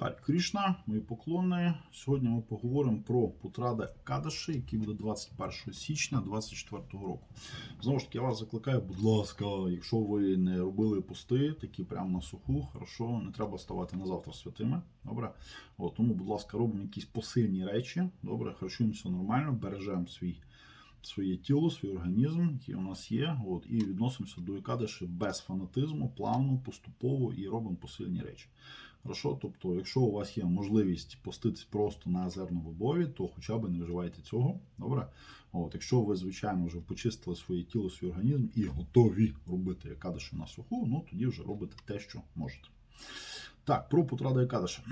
Харі Крішна, мої поклони. Сьогодні ми поговоримо про Путради Кадаші, який буде 21 січня 2024 року. Знову ж таки, я вас закликаю, будь ласка, якщо ви не робили пости, такі прямо на суху, хорошо, не треба ставати на завтра святими. Добре. От, тому, будь ласка, робимо якісь посильні речі. Добре, харчуємося нормально, бережемо свій. Своє тіло, свій організм, який у нас є, от, і відносимося до Екадиші без фанатизму, плавно, поступово і робимо посильні речі. Хорошо? Тобто, якщо у вас є можливість поститись просто на зерновобові, то хоча б не вживайте цього. Добре? От, якщо ви, звичайно, вже почистили своє тіло, свій організм і готові робити Екадиші на суху, ну тоді вже робите те, що можете. Так, про Путрада Екадиша.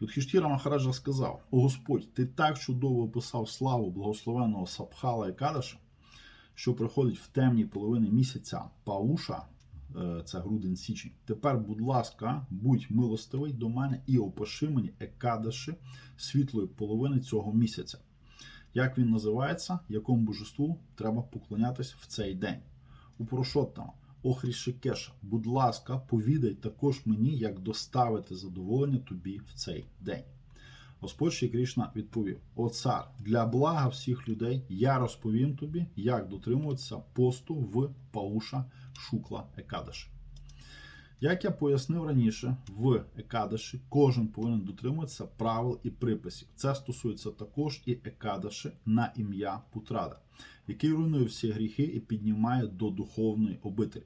Юдхіштіра Махараджа сказав: О Господь, ти так чудово описав славу благословеного Сабхала і Кадаша, що приходить в темній половині місяця Пауша, е, це грудень січень. Тепер, будь ласка, будь милостивий до мене і опиши мені Екадаші світлої половини цього місяця. Як він називається, якому божеству треба поклонятись в цей день? У Порошоттама. Охрішикеша, будь ласка, повідай також мені, як доставити задоволення тобі в цей день. Господь Шрі Крішна відповів: О цар, для блага всіх людей я розповім тобі, як дотримуватися посту в Пауша Шукла Екадаші. Як я пояснив раніше, в Екадаші кожен повинен дотримуватися правил і приписів. Це стосується також і Екадаші на ім'я Путрада, який руйнує всі гріхи і піднімає до духовної обителі.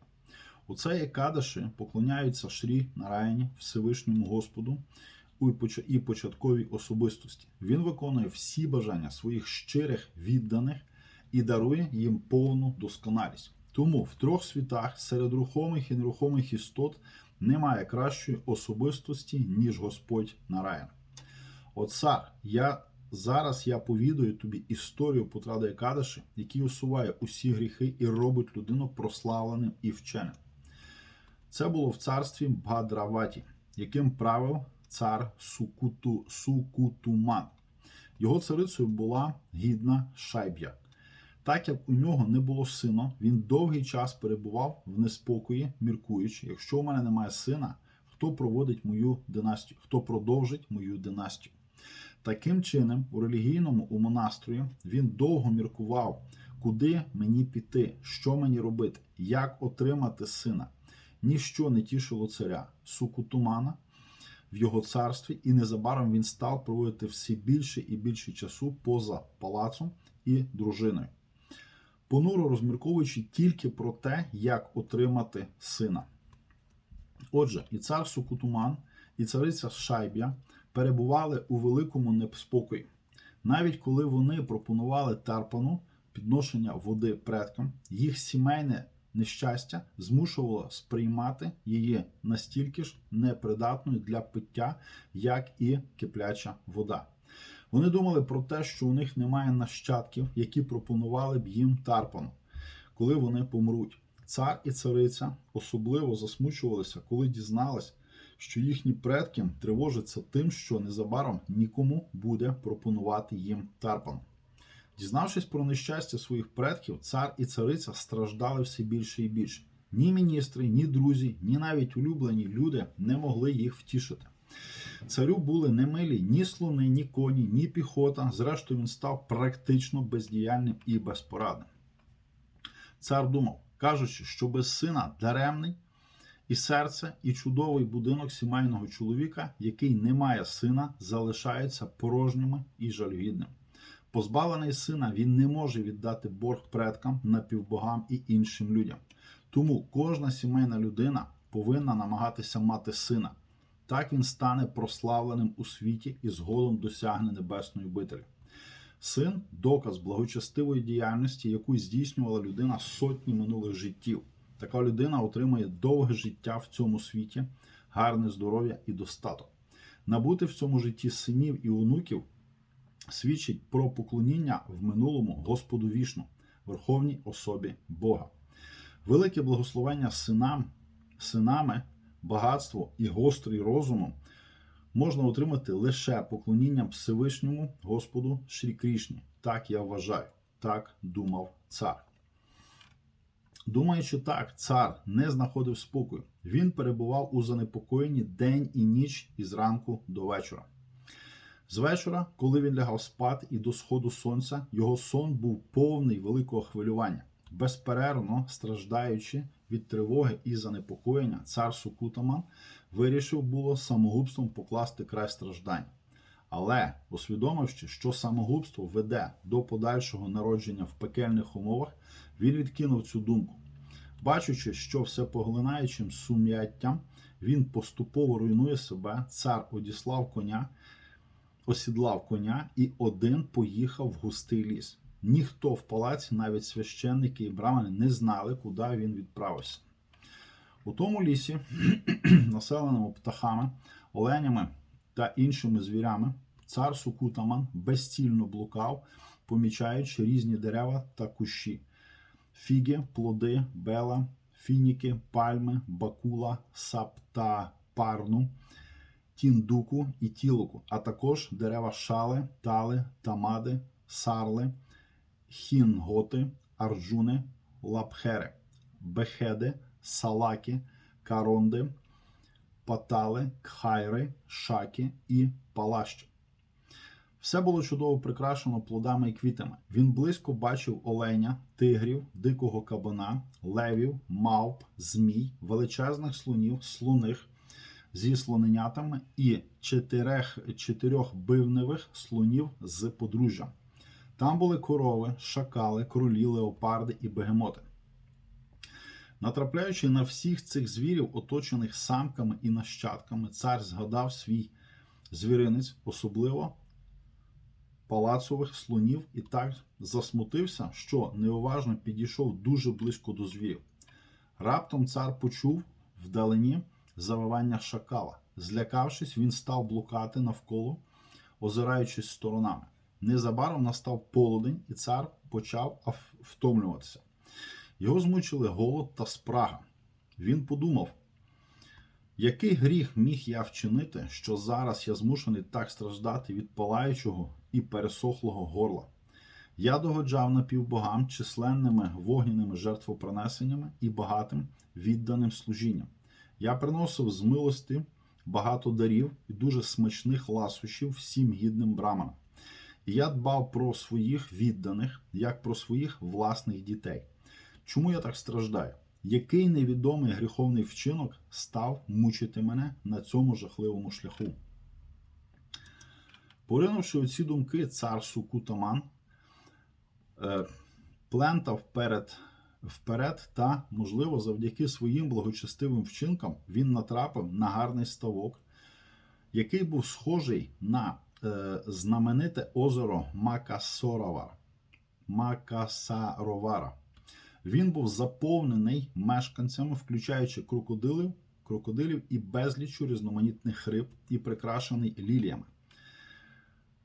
У цей Екадаші поклоняються Шрі Нараяні, Всевишньому Господу і початковій особистості. Він виконує всі бажання своїх щирих відданих і дарує їм повну досконалість. Тому в трьох світах серед рухомих і нерухомих істот немає кращої особистості, ніж Господь Нараян. О цар, я зараз я повідаю тобі історію Путради Кадаші, який усуває усі гріхи і робить людину прославленим і вченим. Це було в царстві Бхадраваті, яким правив цар Сукуту, Сукутуман. Його царицею була гідна Шайб'я. Так як у нього не було сина, він довгий час перебував в неспокої, міркуючи, якщо у мене немає сина, хто проводить мою династію, хто продовжить мою династію. Таким чином, у релігійному у монастрої він довго міркував, куди мені піти, що мені робити, як отримати сина. Ніщо не тішило царя Сукутумана в його царстві, і незабаром він став проводити все більше і більше часу поза палацом і дружиною понуро розмірковуючи тільки про те, як отримати сина. Отже, і цар Сукутуман, і цариця Шайб'я перебували у великому неспокої. Навіть коли вони пропонували Тарпану підношення води предкам, їх сімейне нещастя змушувало сприймати її настільки ж непридатною для пиття, як і кипляча вода. Вони думали про те, що у них немає нащадків, які пропонували б їм тарпану, коли вони помруть. Цар і цариця особливо засмучувалися, коли дізнались, що їхні предки тривожаться тим, що незабаром нікому буде пропонувати їм тарпану. Дізнавшись про нещастя своїх предків, цар і цариця страждали все більше і більше. Ні міністри, ні друзі, ні навіть улюблені люди не могли їх втішити. Царю були не милі ні слони, ні коні, ні піхота. Зрештою, він став практично бездіяльним і безпорадним. Цар думав, кажучи, що без сина даремний і серце, і чудовий будинок сімейного чоловіка, який не має сина, залишаються порожніми і жалюгідним. Позбавлений сина, він не може віддати борг предкам, напівбогам і іншим людям. Тому кожна сімейна людина повинна намагатися мати сина. Так він стане прославленим у світі і згодом досягне небесної бителі. Син доказ благочестивої діяльності, яку здійснювала людина сотні минулих життів. Така людина отримає довге життя в цьому світі, гарне здоров'я і достаток. Набути в цьому житті синів і онуків свідчить про поклоніння в минулому Господу вішну, верховній особі Бога. Велике благословення синам, синами багатство і гострий розумом можна отримати лише поклонінням Всевишньому Господу Шрі Крішні. Так я вважаю, так думав цар. Думаючи так, цар не знаходив спокою. Він перебував у занепокоєнні день і ніч із ранку до вечора. З вечора, коли він лягав спати і до сходу сонця, його сон був повний великого хвилювання. Безперервно страждаючи від тривоги і занепокоєння, цар Сукутаман вирішив було самогубством покласти край страждань. Але, усвідомивши, що самогубство веде до подальшого народження в пекельних умовах, він відкинув цю думку. Бачучи, що всепоглинаючим сум'яттям він поступово руйнує себе, цар одіслав коня, осідлав коня і один поїхав в густий ліс. Ніхто в палаці, навіть священники і брамани, не знали, куди він відправився. У тому лісі, населеному птахами, оленями та іншими звірями, цар Сукутаман безцільно блукав, помічаючи різні дерева та кущі фіги, плоди, бела, фініки, пальми, бакула, саптапарну, тіндуку і тілуку, а також дерева шали, тали, тамади, сарли, хінготи, арджуни, лапхери, бехеди, салаки, каронди, патали, кхайри, шаки і палащі. Все було чудово прикрашено плодами і квітами. Він близько бачив оленя, тигрів, дикого кабана, левів, мавп, змій, величезних слонів, слоних зі слоненятами і чотирьох, чотирьох бивневих слонів з подружжям. Там були корови, шакали, кролі, леопарди і бегемоти. Натрапляючи на всіх цих звірів, оточених самками і нащадками, цар згадав свій звіринець, особливо палацових слонів, і так засмутився, що неуважно підійшов дуже близько до звірів. Раптом цар почув вдалині завивання шакала. Злякавшись, він став блукати навколо, озираючись сторонами. Незабаром настав полудень, і цар почав втомлюватися. Його змучили голод та спрага. Він подумав, який гріх міг я вчинити, що зараз я змушений так страждати від палаючого і пересохлого горла. Я догоджав напівбогам численними вогняними жертвопринесеннями і багатим відданим служінням. Я приносив з милості багато дарів і дуже смачних ласощів всім гідним браманам. Я дбав про своїх відданих, як про своїх власних дітей. Чому я так страждаю? Який невідомий гріховний вчинок став мучити мене на цьому жахливому шляху? Поринувши у ці думки, цар Сукутаман е, плентав вперед, вперед та, можливо, завдяки своїм благочестивим вчинкам він натрапив на гарний ставок, який був схожий на знамените озеро Макасоровар, Макасаровара. Він був заповнений мешканцями, включаючи крокодилів, крокодилів і безлічу різноманітних риб, і прикрашений ліліями.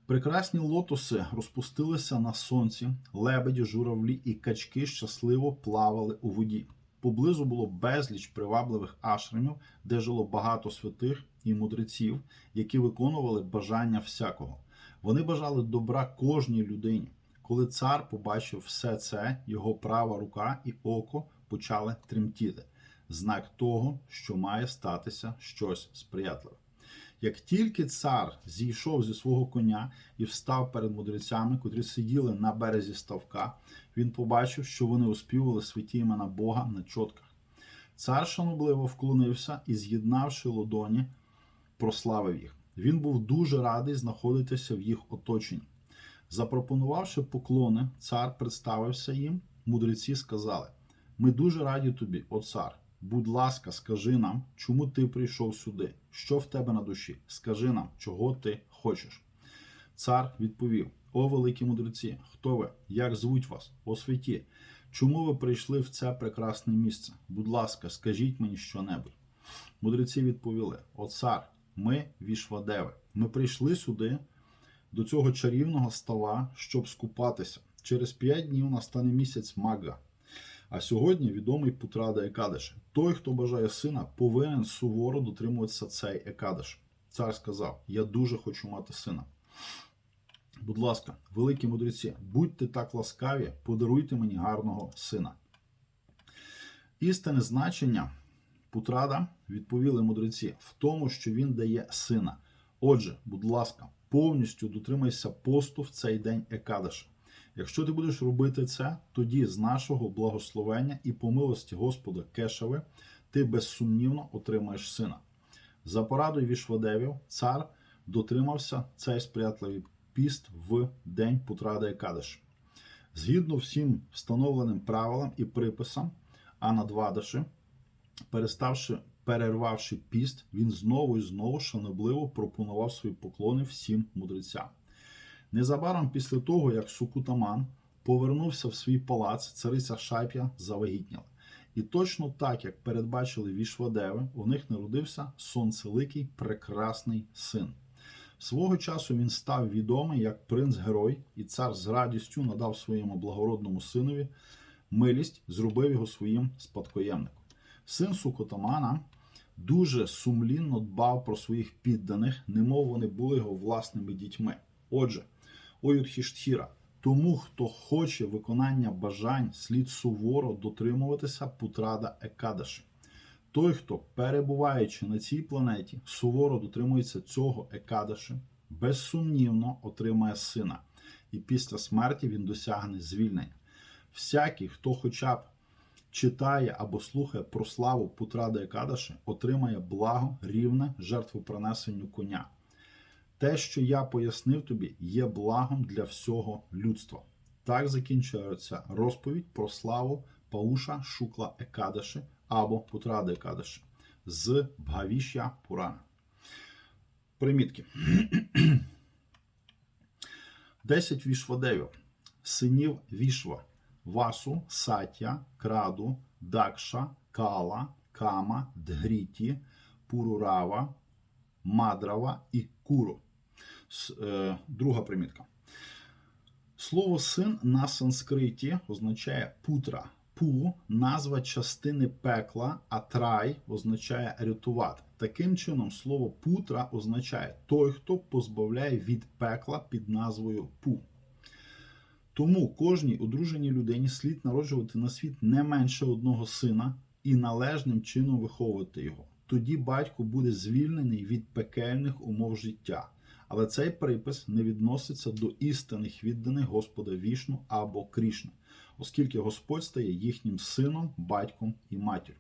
Прекрасні лотоси розпустилися на сонці, лебеді, журавлі і качки щасливо плавали у воді. Поблизу було безліч привабливих ашрамів, де жило багато святих і мудреців, які виконували бажання всякого. Вони бажали добра кожній людині. Коли цар побачив все це, його права рука і око почали тремтіти. Знак того, що має статися щось сприятливе. Як тільки цар зійшов зі свого коня і встав перед мудрецями, котрі сиділи на березі ставка, він побачив, що вони оспівали святі імена Бога на чотках. Цар шанобливо вклонився і, з'єднавши ладоні, прославив їх. Він був дуже радий знаходитися в їх оточенні. Запропонувавши поклони, цар представився їм. Мудреці сказали: Ми дуже раді тобі, о цар. Будь ласка, скажи нам, чому ти прийшов сюди? Що в тебе на душі? Скажи нам, чого ти хочеш. Цар відповів: О великі мудреці, хто ви? Як звуть вас? О святі? Чому ви прийшли в це прекрасне місце? Будь ласка, скажіть мені щонебудь. Мудреці відповіли: О цар, ми вішвадеви. Ми прийшли сюди до цього чарівного става, щоб скупатися. Через п'ять днів настане місяць Мага. А сьогодні відомий Путрада Екадеш. Той, хто бажає сина, повинен суворо дотримуватися цей Екадеш. Цар сказав: Я дуже хочу мати сина. Будь ласка, великі мудреці, будьте так ласкаві, подаруйте мені гарного сина. Істинне значення Путрада відповіли мудреці в тому, що він дає сина. Отже, будь ласка, повністю дотримайся посту в цей день Екадаша. Якщо ти будеш робити це, тоді з нашого благословення і по милості Господа Кешави ти безсумнівно отримаєш сина. За порадою Вішвадевів, цар дотримався цей сприятливий піст в день Путрада Екадаш. Згідно всім встановленим правилам і приписам, а на Двадаши, переставши, перервавши піст, він знову і знову шанобливо пропонував свої поклони всім мудрецям. Незабаром після того, як Сукутаман повернувся в свій палац, цариця Шайп'я завагітніла. І точно так, як передбачили Вішвадеви, у них народився сонцеликий прекрасний син. Свого часу він став відомий як принц-герой, і цар з радістю надав своєму благородному синові милість, зробив його своїм спадкоємником. Син Сукотамана дуже сумлінно дбав про своїх підданих, немов вони були його власними дітьми. Отже, Оюдхіштхіра, тому, хто хоче виконання бажань, слід суворо дотримуватися путрада Екадаши. Той, хто, перебуваючи на цій планеті, суворо дотримується цього Екадаши, безсумнівно отримає сина, і після смерті він досягне звільнення. Всякий, хто хоча б читає або слухає про славу Путрада Екадаши, отримає благо рівне жертвопринесенню коня. Те, що я пояснив тобі, є благом для всього людства. Так закінчується розповідь про славу Пауша Шукла Екадаши або Путрада Екадаши з Бгавішя Пурана. Примітки. Десять вішвадевів, синів Вішва, Васу, Сатя, Краду, Дакша, Кала, Кама, Дгріті, Пурурава, Мадрава і Куру. Е, Друга примітка. Слово син на санскриті означає путра. Пу назва частини пекла, а трай означає рятувати. Таким чином, слово путра означає той, хто позбавляє від пекла під назвою пу. Тому кожній одруженій людині слід народжувати на світ не менше одного сина і належним чином виховувати його. Тоді батько буде звільнений від пекельних умов життя. Але цей припис не відноситься до істинних відданих Господа Вішну або Крішни, оскільки Господь стає їхнім сином, батьком і матір'ю.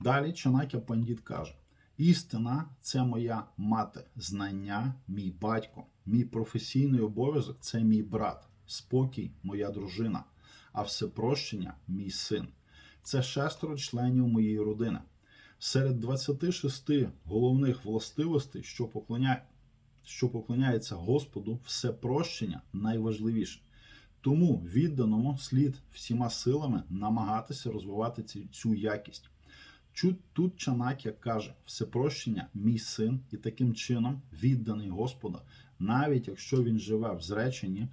Далі Чанакя Пандіт каже: істина це моя мати, знання мій батько, мій професійний обов'язок це мій брат, спокій моя дружина, а всепрощення мій син. Це шестеро членів моєї родини. Серед 26 головних властивостей, що поклоняє що поклоняється Господу, все прощення найважливіше. Тому відданому слід всіма силами намагатися розвивати ці- цю якість. Чу- Тут Чанакя каже: все прощення мій син, і таким чином відданий Господа, навіть якщо він живе в зреченні,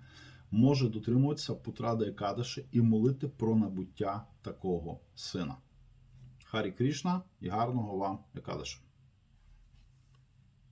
може дотримуватися Путради Екадаши і молити про набуття такого сина. Харі Крішна і гарного вам Екадаша!